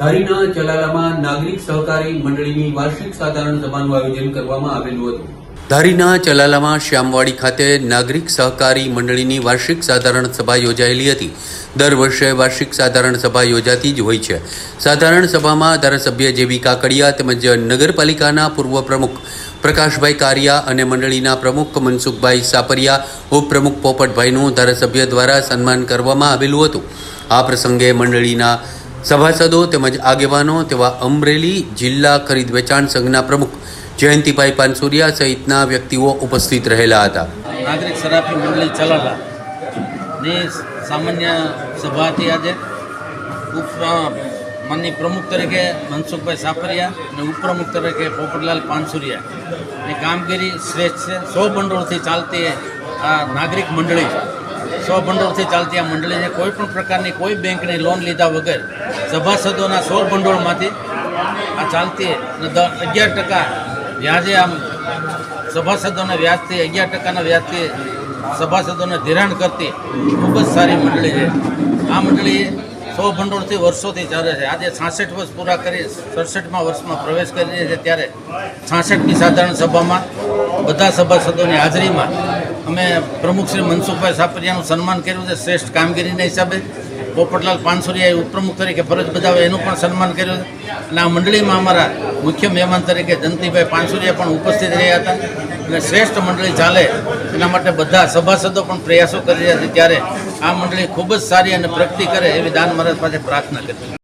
ધારીના ચલાલામાં નાગરિક સહકારી મંડળીની વાર્ષિક સાધારણ સભાનું આયોજન કરવામાં આવેલું હતું. ધારીના ચલાલામાં શ્યામવાડી ખાતે નાગરિક સહકારી મંડળીની વાર્ષિક સાધારણ સભા યોજાયેલી હતી. દર વર્ષે વાર્ષિક સાધારણ સભા યોજાતી જ હોય છે. સાધારણ સભામાં ધારાસભ્ય જેબી કાકડિયા તેમજ નગરપાલિકાના પૂર્વ પ્રમુખ પ્રકાશભાઈ કારિયા અને મંડળીના પ્રમુખ મનસુખભાઈ સાપરિયા, ઉપપ્રમુખ પોપટભાઈનું ધારાસભ્ય દ્વારા સન્માન કરવામાં આવેલું હતું. આ પ્રસંગે મંડળીના સભાસદો તેમજ આગેવાનો તેવા અમરેલી જિલ્લા ખરીદ વેચાણ સંઘના પ્રમુખ જયંતિભાઈ પાનસુરિયા સહિતના વ્યક્તિઓ ઉપસ્થિત રહેલા હતા. નાગરિક સરાફી મંડળી ચલાલા ને સામાન્ય સભા હતી આજે ઉપ માનની પ્રમુખ તરીકે મનસુખભાઈ સાપરિયા અને ઉપપ્રમુખ તરીકે પોપટલાલ પાનસુરિયા. ની કામગીરી શ્રેષ્ઠ છે. સો ભંડોળથી ચાલતી આ નાગરિક મંડળી. સો ભંડોળથી ચાલતી આ મંડળીને કોઈ પણ પ્રકારની કોઈ બેંકની લોન લીધા વગર સભાસદોના સો ભંડોળમાંથી આ ચાલતી અગિયાર ટકા વ્યાજે આમ સભાસદોના વ્યાજથી, અગિયાર ટકાના વ્યાજથી સભાસદોને ધિરાણ કરતી ખૂબ જ સારી મંડળી છે. આ મંડળી સો ભંડોળથી વર્ષોથી ચાલે છે. આજે છાસઠ વર્ષ પૂરા કરી, સડસઠમાં વર્ષમાં પ્રવેશ કરી છે ત્યારે છાસઠમી સાધારણ સભામાં બધા સભાસદોની હાજરીમાં અમે પ્રમુખ શ્રી મનસુખભાઈ સાપરિયાનું સન્માન કર્યું છે શ્રેષ્ઠ કામગીરીના હિસાબે. પોપટલાલ પાનસુરિયાએ ઉપપ્રમુખ તરીકે ફરજ બજાવે એનું પણ સન્માન કર્યું અને આ મંડળીમાં અમારા મુખ્ય મહેમાન તરીકે જંતીભાઈ પાનસુરિયા પણ ઉપસ્થિત રહ્યા હતા. અને શ્રેષ્ઠ મંડળી ચાલે એના માટે બધા સભાસદો પણ પ્રયાસો કરી રહ્યા છે. ત્યારે આ મંડળી ખૂબ જ સારી અને પ્રગતિ કરે એવી દાન મહારાજ પાસે પ્રાર્થના કરી.